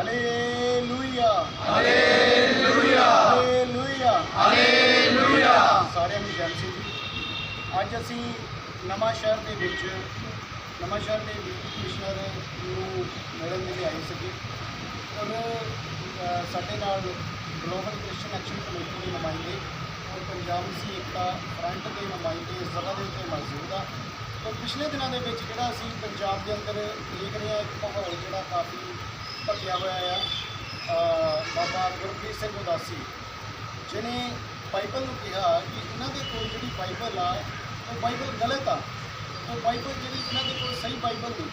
Hallelujah hallelujah hallelujah hallelujah ਸਾਰਿਆਂ ਨੂੰ ਜੈ ਜੀ ਅੱਜ ਅਸੀਂ ਨਵਾਂ ਸ਼ਹਿਰ ਦੇ ਵਿੱਚ ਨਵਾਂ ਸ਼ਹਿਰ ਦੇ ਕਮਿਸ਼ਨਰ ਨੂੰ ਮਿਲਣ ਦੇ ਲਈ ਆਏ ਸੀਗੇ। ਔਰ ਸਾਡੇ ਨਾਲ ਗਲੋਬਲ ਕ੍ਰਿਸਚੀਅਨ ਐਕਸ਼ਨ ਕਮੇਟੀ ਦੇ ਨੁਮਾਇੰਦੇ ਔਰ ਪੰਜਾਬ ਸੀ ਫਰੰਟ ਦੇ ਨੁਮਾਇੰਦੇ ਇਸ ਜਗ੍ਹਾ ਦੇ ਉੱਤੇ ਮੌਜੂਦ ਆ। ਔਰ ਪਿਛਲੇ ਦਿਨਾਂ ਦੇ ਵਿੱਚ ਜਿਹੜਾ ਅਸੀਂ ਪੰਜਾਬ ਦੇ ਅੰਦਰ ਦੇਖ ਰਹੇ ਹਾਂ ਇੱਕ ਮਾਹੌਲ ਜਿਹੜਾ ਕਾਫੀ ਭਖਿਆ ਹੋਇਆ ਆ ਬਾਬਾ ਗੁਰਪ੍ਰੀਤ ਸਿੰਘ ਉਦਾਸੀ ਜਿਹਨੇ ਬਾਈਬਲ ਨੂੰ ਕਿਹਾ ਕਿ ਇਹਨਾਂ ਦੇ ਕੋਲ ਜਿਹੜੀ ਬਾਈਬਲ ਆ ਉਹ ਬਾਈਬਲ ਗਲਤ ਆ। ਉਹ ਬਾਈਬਲ ਜਿਹੜੀ ਇਹਨਾਂ ਦੇ ਕੋਲ ਸਹੀ ਬਾਈਬਲ ਨਹੀਂ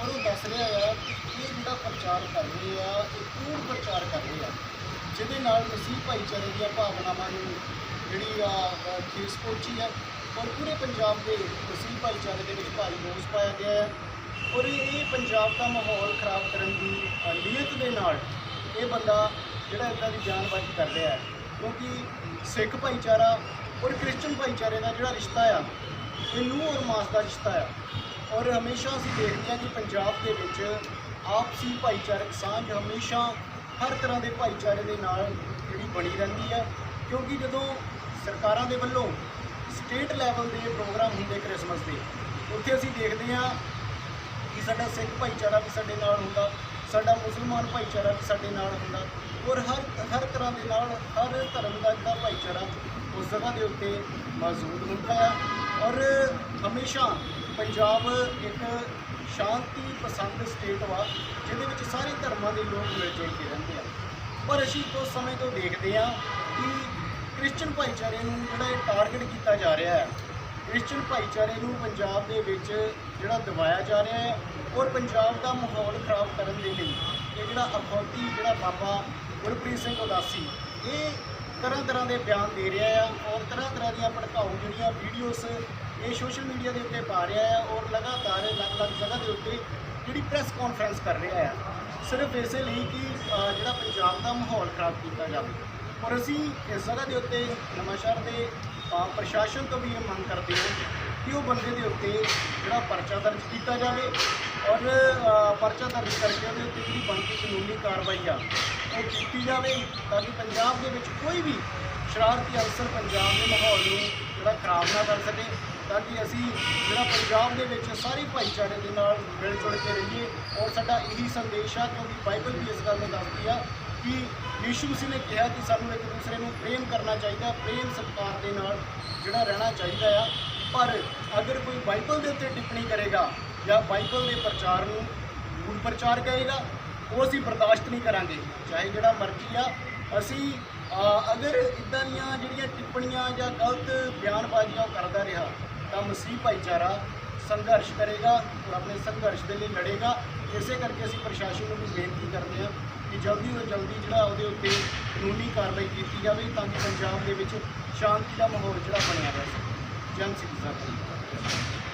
ਔਰ ਉਹ ਦੱਸ ਰਿਹਾ ਆ ਕਿ ਇਹ ਜਿਹੜਾ ਪ੍ਰਚਾਰ ਕਰ ਰਹੇ ਆ ਇਹ ਕੂੜ ਪ੍ਰਚਾਰ ਕਰ ਰਹੇ ਆ ਜਿਹਦੇ ਨਾਲ ਮਸੀਹ ਭਾਈਚਾਰੇ ਦੀਆਂ ਭਾਵਨਾਵਾਂ ਨੂੰ ਜਿਹੜੀ ਆ ਅ, ਠੇਸ ਪਹੁੰਚੀ ਆ ਔਰ ਪੂਰੇ ਪੰਜਾਬ ਦੇ ਮਸੀਹ ਭਾਈਚਾਰੇ ਦੇ ਵਿੱਚ ਭਾਰੀ ਰੋਸ ਪਾਇਆ ਗਿਆ ਹੈ ਔਰ ਇਹ ਇਹ ਪੰਜਾਬ ਦਾ ਮਾਹੌਲ ਖਰਾਬ ਕਰਨ ਦੇ ਨਾਲ ਇਹ ਬੰਦਾ ਜਿਹੜਾ ਇਦਾਂ ਦੀ ਜਾਨਬਾਜ਼ੀ ਕਰ ਰਿਹਾ ਹੈ। ਕਿਉਂਕਿ ਸਿੱਖ ਭਾਈਚਾਰਾ ਔਰ ਕ੍ਰਿਸਚਨ ਭਾਈਚਾਰੇ ਦਾ ਜਿਹੜਾ ਰਿਸ਼ਤਾ ਆ, ਇਹ ਨੂੰਹ ਔਰ ਮਾਸ ਦਾ ਰਿਸ਼ਤਾ ਆ। ਔਰ ਹਮੇਸ਼ਾ ਅਸੀਂ ਦੇਖਦੇ ਹਾਂ ਕਿ ਪੰਜਾਬ ਦੇ ਵਿੱਚ ਆਪਸੀ ਭਾਈਚਾਰਕ ਸਾਂਝ ਹਮੇਸ਼ਾ ਹਰ ਤਰ੍ਹਾਂ ਦੇ ਭਾਈਚਾਰੇ ਦੇ ਨਾਲ ਜਿਹੜੀ ਬਣੀ ਰਹਿੰਦੀ ਹੈ। ਕਿਉਂਕਿ ਜਦੋਂ ਸਰਕਾਰਾਂ ਦੇ ਵੱਲੋਂ ਸਟੇਟ ਲੈਵਲ ਦੇ ਪ੍ਰੋਗਰਾਮ ਹੁੰਦੇ ਕ੍ਰਿਸਮਸ ਦੇ, ਉੱਥੇ ਅਸੀਂ ਦੇਖਦੇ ਹਾਂ ਕਿ ਸਾਡਾ ਸਿੱਖ ਭਾਈਚਾਰਾ ਵੀ ਸਾਡੇ ਨਾਲ ਹੁੰਦਾ। ਸਾਡਾ ਮੁਸਲਮਾਨ ਭਾਈਚਾਰਾ ਵੀ ਸਾਡੇ ਨਾਲ ਹੁੰਦਾ ਔਰ ਹਰ ਹਰ ਤਰ੍ਹਾਂ ਦੇ ਨਾਲ, ਹਰ ਧਰਮ ਦਾ ਜਿਹੜਾ ਭਾਈਚਾਰਾ ਉਸ ਜਗ੍ਹਾ ਦੇ ਉੱਤੇ ਮੌਜੂਦ ਹੁੰਦਾ ਹੈ। ਔਰ ਹਮੇਸ਼ਾ ਪੰਜਾਬ ਇੱਕ ਸ਼ਾਂਤੀ ਪਸੰਦ ਸਟੇਟ ਵਾ, ਜਿਹਦੇ ਵਿੱਚ ਸਾਰੇ ਧਰਮਾਂ ਦੇ ਲੋਕ ਮਿਲ ਜੁਲ ਕੇ ਰਹਿੰਦੇ ਆ। ਪਰ ਅਸੀਂ ਕੁਝ ਸਮੇਂ ਤੋਂ ਦੇਖਦੇ ਹਾਂ ਕਿ ਕ੍ਰਿਸਚਨ ਭਾਈਚਾਰੇ ਨੂੰ ਜਿਹੜਾ ਇਹ ਟਾਰਗੇਟ ਕੀਤਾ ਜਾ ਰਿਹਾ ਹੈ ਕ੍ਰਿਸਚਨ ਭਾਈਚਾਰੇ ਨੂੰ ਪੰਜਾਬ ਦੇ ਵਿੱਚ ਜਿਹੜਾ ਦਬਾਇਆ ਜਾ ਰਿਹਾ ਹੈ ਔਰ ਪੰਜਾਬ ਦਾ ਮਾਹੌਲ ਖਰਾਬ ਕਰਨ ਦੇ ਲਈ ਇਹ ਜਿਹੜਾ ਅਖੌਤੀ ਜਿਹੜਾ ਬਾਬਾ ਗੁਰਪ੍ਰੀਤ ਸਿੰਘ ਉਦਾਸੀ, ਇਹ ਤਰ੍ਹਾਂ ਤਰ੍ਹਾਂ ਦੇ ਬਿਆਨ ਦੇ ਰਿਹਾ ਆ ਔਰ ਤਰ੍ਹਾਂ ਤਰ੍ਹਾਂ ਦੀਆਂ ਭੜਕਾਊ ਜਿਹੜੀਆਂ ਵੀਡੀਓਜ਼ ਇਹ ਸੋਸ਼ਲ ਮੀਡੀਆ ਦੇ ਉੱਤੇ ਪਾ ਰਿਹਾ ਆ ਔਰ ਲਗਾਤਾਰ ਅਲੱਗ-ਅਲੱਗ ਜਗ੍ਹਾ ਦੇ ਉੱਤੇ ਜਿਹੜੀ ਪ੍ਰੈਸ ਕਾਨਫਰੰਸ ਕਰ ਰਿਹਾ ਆ ਸਿਰਫ ਇਸੇ ਲਈ ਕਿ ਜਿਹੜਾ ਪੰਜਾਬ ਦਾ ਮਾਹੌਲ ਖਰਾਬ ਕੀਤਾ ਜਾਵੇ। ਔਰ ਅਸੀਂ ਇਸ ਜਗ੍ਹਾ ਦੇ ਉੱਤੇ ਨਵਾਂਸ਼ਹਿਰ ਦੇ ਅ, ਪ੍ਰਸ਼ਾਸਨ ਤੋਂ ਵੀ ਇਹ ਮੰਗ ਕਰਦੇ ਹਾਂ ਕਿ ਉਹ ਬੰਦੇ ਦੇ ਉੱਤੇ ਜਿਹੜਾ ਪਰਚਾ ਦਰਜ ਕੀਤਾ ਜਾਵੇ ਔਰ ਪਰਚਾ ਦਰਜ ਕਰਕੇ ਉਹਦੇ ਉੱਤੇ ਜਿਹੜੀ ਬਣਦੀ ਕਾਨੂੰਨੀ ਕਾਰਵਾਈ ਆ ਉਹ ਕੀਤੀ ਜਾਵੇ ਤਾਂ ਕਿ ਪੰਜਾਬ ਦੇ ਵਿੱਚ ਕੋਈ ਵੀ ਸ਼ਰਾਰਤੀ ਅਨਸਰ ਪੰਜਾਬ ਦੇ ਮਾਹੌਲ ਨੂੰ ਜਿਹੜਾ ਖਰਾਬ ਨਾ ਕਰ ਸਕੇ ਤਾਂ ਕਿ ਅਸੀਂ ਜਿਹੜਾ ਪੰਜਾਬ ਦੇ ਵਿੱਚ ਸਾਰੇ ਭਾਈਚਾਰੇ ਦੇ ਨਾਲ ਮਿਲ ਜੁਲ ਕੇ ਰਹੀਏ। ਔਰ ਸਾਡਾ ਇਹੀ ਸੰਦੇਸ਼ ਆ ਕਿਉਂਕਿ ਬਾਈਬਲ ਵੀ ਇਸ ਗੱਲ ਨੂੰ ਦੱਸਦੀ ਆ ਕਿ ਯੀਸ਼ੂ ਮਸੀਹ ਨੇ ਕਿਹਾ ਕਿ ਸਾਨੂੰ ਇੱਕ ਦੂਸਰੇ ਨੂੰ ਪ੍ਰੇਮ ਕਰਨਾ ਚਾਹੀਦਾ, ਪ੍ਰੇਮ ਸਤਿਕਾਰ ਦੇ ਨਾਲ ਜਿਹੜਾ ਰਹਿਣਾ ਚਾਹੀਦਾ ਆ। ਪਰ ਅਗਰ ਕੋਈ ਬਾਈਬਲ ਦੇ ਉੱਤੇ ਟਿੱਪਣੀ ਕਰੇਗਾ ਜਾਂ ਬਾਈਬਲ ਦੇ ਪ੍ਰਚਾਰ ਨੂੰ ਮੂਲ ਪ੍ਰਚਾਰ ਕਰੇਗਾ, ਉਹ ਅਸੀਂ ਬਰਦਾਸ਼ਤ ਨਹੀਂ ਕਰਾਂਗੇ। ਚਾਹੇ ਜਿਹੜਾ ਮਰਜ਼ੀ ਆ, ਅਸੀਂ ਅਗਰ ਇਦਾਂ ਦੀਆਂ ਜਿਹੜੀਆਂ ਟਿੱਪਣੀਆਂ ਜਾਂ ਗਲਤ ਬਿਆਨਬਾਜ਼ੀਆਂ ਉਹ ਕਰਦਾ ਰਿਹਾ, ਤਾਂ ਮਸੀਹ ਭਾਈਚਾਰਾ ਸੰਘਰਸ਼ ਕਰੇਗਾ ਔਰ ਆਪਣੇ ਸੰਘਰਸ਼ ਦੇ ਲਈ ਲੜੇਗਾ। ਇਸੇ ਕਰਕੇ ਅਸੀਂ ਪ੍ਰਸ਼ਾਸਨ ਨੂੰ ਵੀ ਬੇਨਤੀ ਕਰਦੇ ਹਾਂ ਕਿ ਜਲਦੀ ਤੋਂ ਜਲਦੀ ਜਿਹੜਾ ਉਹਦੇ ਉੱਤੇ ਕਾਨੂੰਨੀ ਕਾਰਵਾਈ ਕੀਤੀ ਜਾਵੇ ਤਾਂ ਕਿ ਪੰਜਾਬ ਦੇ ਵਿੱਚ ਸ਼ਾਂਤੀ ਦਾ ਮਾਹੌਲ ਜਿਹੜਾ ਬਣਿਆ ਰਹੇ ਸਕੇ। ਜਨ ਸਾਹਿਬ